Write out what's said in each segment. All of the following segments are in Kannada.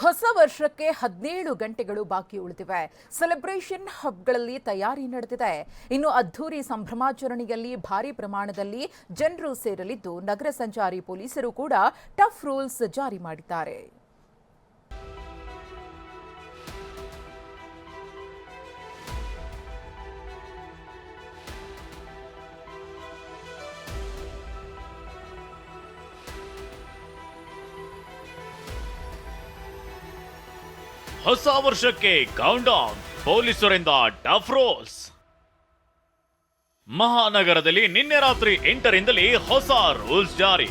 ಹೊಸ ವರ್ಷಕ್ಕೆ ಹದಿನೇಳು ಗಂಟೆಗಳು ಬಾಕಿ ಉಳಿದಿವೆ. ಸೆಲೆಬ್ರೇಷನ್ ಹಬ್ಗಳಲ್ಲಿ ತಯಾರಿ ನಡೆದಿದೆ. ಇನ್ನು ಅದ್ಧೂರಿ ಸಂಭ್ರಮಾಚರಣೆಯಲ್ಲಿ ಭಾರಿ ಪ್ರಮಾಣದಲ್ಲಿ ಜನರು ಸೇರಲಿದ್ದು ನಗರ ಸಂಚಾರಿ ಪೊಲೀಸರು ಕೂಡ ಟಫ್ ರೂಲ್ಸ್ ಜಾರಿ ಮಾಡಿದ್ದಾರೆ. ಹೊಸ ವರ್ಷಕ್ಕೆ ಕೌಂಟ್ ಡೌನ್ ಪೊಲೀಸರಿಂದ ಡಫ್ರೋಸ್ ಮಹಾನಗರದಲ್ಲಿ ನಿನ್ನೆ ರಾತ್ರಿ ಎಂಟರಿಂದಲೇ ಹೊಸ ರೂಲ್ಸ್ ಜಾರಿ.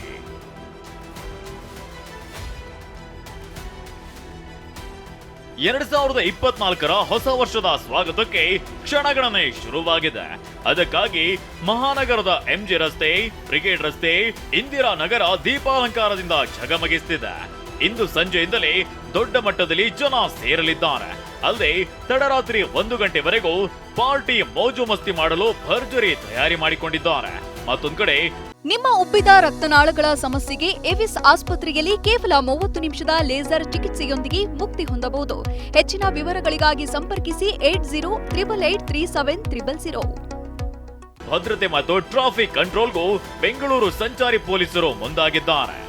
ಎರಡ್ ಸಾವಿರದ ಇಪ್ಪತ್ನಾಲ್ಕರ ಹೊಸ ವರ್ಷದ ಸ್ವಾಗತಕ್ಕೆ ಕ್ಷಣಗಣನೆ ಶುರುವಾಗಿದೆ. ಅದಕ್ಕಾಗಿ ಮಹಾನಗರದ ಎಂಜಿ ರಸ್ತೆ, ಬ್ರಿಗೇಡ್ ರಸ್ತೆ, ಇಂದಿರಾ ನಗರ ದೀಪಾಲಂಕಾರದಿಂದ ಝಗಮಗಿಸ್ತಿದೆ. ಇಂದು ಸಂಜೆಯಿಂದಲೇ ದೊಡ್ಡ ಮಟ್ಟದಲ್ಲಿ ಜನ ಸೇರಲಿದ್ದಾರೆ. ಅಲ್ಲದೆ ತಡರಾತ್ರಿ ಒಂದು ಗಂಟೆವರೆಗೂ ಪಾರ್ಟಿ ಮೋಜು ಮಸ್ತಿ ಮಾಡಲು ಭರ್ಜರಿ ತಯಾರಿ ಮಾಡಿಕೊಂಡಿದ್ದಾರೆ. ಮತ್ತೊಂದು ಕಡೆ ನಿಮ್ಮ ಉಬ್ಬಿದ ರಕ್ತನಾಳಗಳ ಸಮಸ್ಯೆಗೆ ಎವಿಸ್ ಆಸ್ಪತ್ರೆಯಲ್ಲಿ ಕೇವಲ ಮೂವತ್ತು ನಿಮಿಷದ ಲೇಸರ್ ಚಿಕಿತ್ಸೆಯೊಂದಿಗೆ ಮುಕ್ತಿ ಹೊಂದಬಹುದು. ಹೆಚ್ಚಿನ ವಿವರಗಳಿಗಾಗಿ ಸಂಪರ್ಕಿಸಿ eight zero triple eight three seven triple zero. ಭದ್ರತೆ ಮತ್ತು ಟ್ರಾಫಿಕ್ ಕಂಟ್ರೋಲ್ಗೂ ಬೆಂಗಳೂರು ಸಂಚಾರಿ ಪೊಲೀಸರು ಮುಂದಾಗಿದ್ದಾರೆ.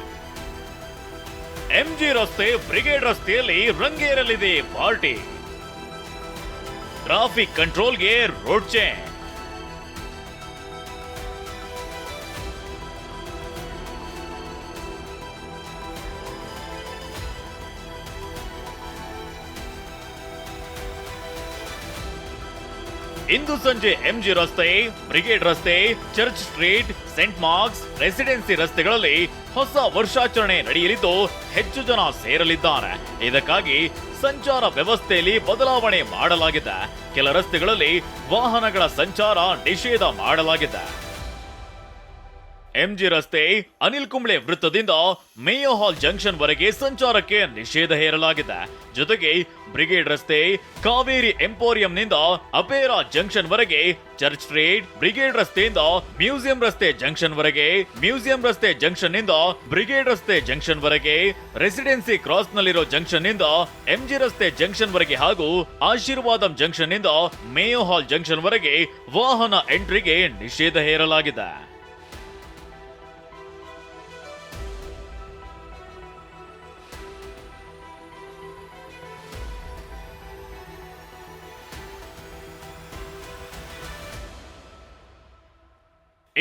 ಎಂಜಿ ರಸ್ತೆ ಬ್ರಿಗೇಡ್ ರಸ್ತೆಯಲ್ಲಿ ರಂಗೇರಲಿದೆ ಪಾರ್ಟಿ. ಟ್ರಾಫಿಕ್ ಕಂಟ್ರೋಲ್ಗೆ ರೋಡ್ ಚೇಂಜ್ ಇಂದು ಸಂಜೆ ಎಂಜಿ ರಸ್ತೆ, ಬ್ರಿಗೇಡ್ ರಸ್ತೆ, Church Street, Saint Mark's Residency ರಸ್ತೆಗಳಲ್ಲಿ ಹೊಸ ವರ್ಷಾಚರಣೆ ನಡೆಯಲಿದ್ದು ಹೆಚ್ಚು ಜನ ಸೇರಲಿದ್ದಾರೆ. ಇದಕ್ಕಾಗಿ ಸಂಚಾರ ವ್ಯವಸ್ಥೆಯಲ್ಲಿ ಬದಲಾವಣೆ ಮಾಡಲಾಗಿದೆ. ಕೆಲ ರಸ್ತೆಗಳಲ್ಲಿ ವಾಹನಗಳ ಸಂಚಾರ ನಿಷೇಧ ಮಾಡಲಾಗಿದೆ. ಎಂಜಿ ರಸ್ತೆ ಅನಿಲ್ ಕುಂಬ್ಳೆ ವೃತ್ತದಿಂದ ಮೇಯೋ ಹಾಲ್ ಜಂಕ್ಷನ್ ವರೆಗೆ ಸಂಚಾರಕ್ಕೆ ನಿಷೇಧ ಹೇರಲಾಗಿದೆ. ಜೊತೆಗೆ ಬ್ರಿಗೇಡ್ ರಸ್ತೆ ಕಾವೇರಿ ಎಂಪೋರಿಯಂನಿಂದ ಅಪೇರಾ ಜಂಕ್ಷನ್ ವರೆಗೆ ಚರ್ಚ್ ಸ್ಟ್ರೀಟ್, ಬ್ರಿಗೇಡ್ ರಸ್ತೆಯಿಂದ ಮ್ಯೂಸಿಯಂ ರಸ್ತೆ ಜಂಕ್ಷನ್ ವರೆಗೆ, ಮ್ಯೂಸಿಯಂ ರಸ್ತೆ ಜಂಕ್ಷನ್ನಿಂದ ಬ್ರಿಗೇಡ್ ರಸ್ತೆ ಜಂಕ್ಷನ್ ವರೆಗೆ, ರೆಸಿಡೆನ್ಸಿ ಕ್ರಾಸ್ ನಲ್ಲಿರೋ ಜಂಕ್ಷನ್ನಿಂದ ಎಂಜಿ ರಸ್ತೆ ಜಂಕ್ಷನ್ ವರೆಗೆ ಹಾಗೂ ಆಶೀರ್ವಾದಂ ಜಂಕ್ಷನ್ನಿಂದ ಮೇಯೋ ಹಾಲ್ ಜಂಕ್ಷನ್ ವರೆಗೆ ವಾಹನ ಎಂಟ್ರಿಗೆ ನಿಷೇಧ ಹೇರಲಾಗಿದೆ.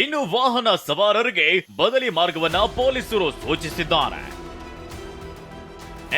ಇನ್ನು ವಾಹನ ಸವಾರರಿಗೆ ಬದಲಿ ಮಾರ್ಗವನ್ನ ಪೊಲೀಸರು ಸೂಚಿಸಿದ್ದಾರೆ.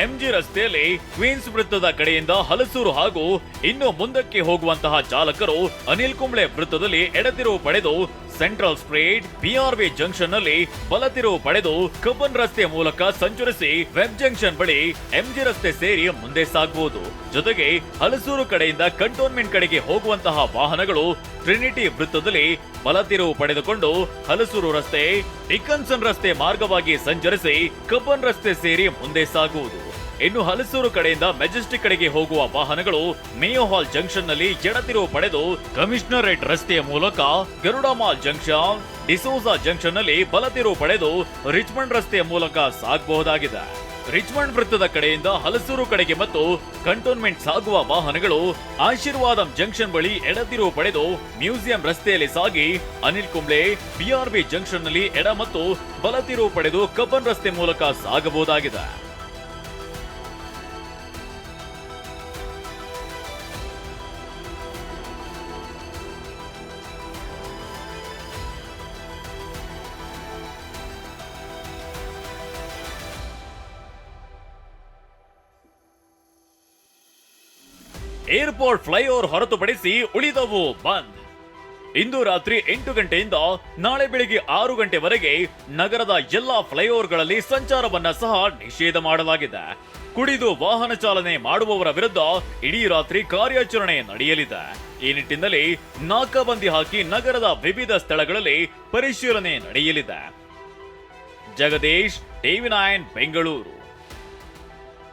ಎಂಜಿ ರಸ್ತೆಯಲ್ಲಿ ಕ್ವೀನ್ಸ್ ವೃತ್ತದ ಕಡೆಯಿಂದ ಹಲಸೂರು ಹಾಗೂ ಇನ್ನು ಮುಂದಕ್ಕೆ ಹೋಗುವಂತಹ ಚಾಲಕರು ಅನಿಲ್ ಕುಂಬ್ಳೆ ವೃತ್ತದಲ್ಲಿ ಎಡತಿರುವು ಪಡೆದು ಸೆಂಟ್ರಲ್ ಸ್ಟ್ರೀಟ್ ಬಿಆರ್ವಿ ಜಂಕ್ಷನ್ನಲ್ಲಿ ಬಲತಿರುವು ಪಡೆದು ಕಬ್ಬನ್ ರಸ್ತೆ ಮೂಲಕ ಸಂಚರಿಸಿ ವೆಬ್ ಜಂಕ್ಷನ್ ಬಳಿ ಎಂಜಿ ರಸ್ತೆ ಸೇರಿ ಮುಂದೆ ಸಾಗಬಹುದು ಜೊತೆಗೆ ಹಲಸೂರು ಕಡೆಯಿಂದ ಕಂಟೋನ್ಮೆಂಟ್ ಕಡೆಗೆ ಹೋಗುವಂತಹ ವಾಹನಗಳು ಟ್ರಿನಿಟಿ ವೃತ್ತದಲ್ಲಿ ಬಲತಿರುವು ಪಡೆದುಕೊಂಡು ಹಲಸೂರು ರಸ್ತೆ ಡಿಕನ್ಸನ್ ರಸ್ತೆ ಮಾರ್ಗವಾಗಿ ಸಂಚರಿಸಿ ಕಬ್ಬನ್ ರಸ್ತೆ ಸೇರಿ ಮುಂದೆ ಸಾಗುವುದು. ಇನ್ನು ಹಲಸೂರು ಕಡೆಯಿಂದ ಮೆಜೆಸ್ಟಿಕ್ ಕಡೆಗೆ ಹೋಗುವ ವಾಹನಗಳು ಮೇಯೋ ಹಾಲ್ ಜಂಕ್ಷನ್ನಲ್ಲಿ ಎಡತಿರುವು ಪಡೆದು ಕಮಿಷನರೇಟ್ ರಸ್ತೆಯ ಮೂಲಕ ಗರುಡಮಾಲ್ ಜಂಕ್ಷನ್, ಡಿಸೋಜಾ ಜಂಕ್ಷನ್ನಲ್ಲಿ ಬಲತಿರುವು ಪಡೆದು ರಿಚ್ಮಂಡ್ ರಸ್ತೆಯ ಮೂಲಕ ಸಾಗಬಹುದಾಗಿದೆ. ರಿಚ್ಮಂಡ್ ವೃತ್ತದ ಕಡೆಯಿಂದ ಹಲಸೂರು ಕಡೆಗೆ ಮತ್ತು ಕಂಟೋನ್ಮೆಂಟ್ ಸಾಗುವ ವಾಹನಗಳು ಆಶೀರ್ವಾದಂ ಜಂಕ್ಷನ್ ಬಳಿ ಎಡತಿರುವು ಪಡೆದು ಮ್ಯೂಸಿಯಂ ರಸ್ತೆಯಲ್ಲಿ ಸಾಗಿ ಅನಿಲ್ ಕುಂಬ್ಳೆ ಬಿಆರ್ಬಿ ಜಂಕ್ಷನ್ನಲ್ಲಿ ಎಡ ಮತ್ತು ಬಲತಿರುವು ಪಡೆದು ಕಬ್ಬನ್ ರಸ್ತೆ ಮೂಲಕ ಸಾಗಬಹುದಾಗಿದೆ. ಏರ್ಪೋರ್ಟ್ ಫ್ಲೈಓವರ್ ಹೊರತುಪಡಿಸಿ ಉಳಿದವು ಬಂದ್. ಇಂದು ರಾತ್ರಿ ಎಂಟು ಗಂಟೆಯಿಂದ ನಾಳೆ ಬೆಳಿಗ್ಗೆ ಆರು ಗಂಟೆವರೆಗೆ ನಗರದ ಎಲ್ಲಾ ಫ್ಲೈಓವರ್ಗಳಲ್ಲಿ ಸಂಚಾರವನ್ನ ಸಹ ನಿಷೇಧ ಮಾಡಲಾಗಿದೆ. ಕುಡಿದು ವಾಹನ ಚಾಲನೆ ಮಾಡುವವರ ವಿರುದ್ಧ ಇಡೀ ರಾತ್ರಿ ಕಾರ್ಯಾಚರಣೆ ನಡೆಯಲಿದೆ. ಈ ನಿಟ್ಟಿನಲ್ಲಿ ನಾಕಾಬಂದಿ ಹಾಕಿ ನಗರದ ವಿವಿಧ ಸ್ಥಳಗಳಲ್ಲಿ ಪರಿಶೀಲನೆ ನಡೆಯಲಿದೆ. Jagadish, TV nine, Bengaluru.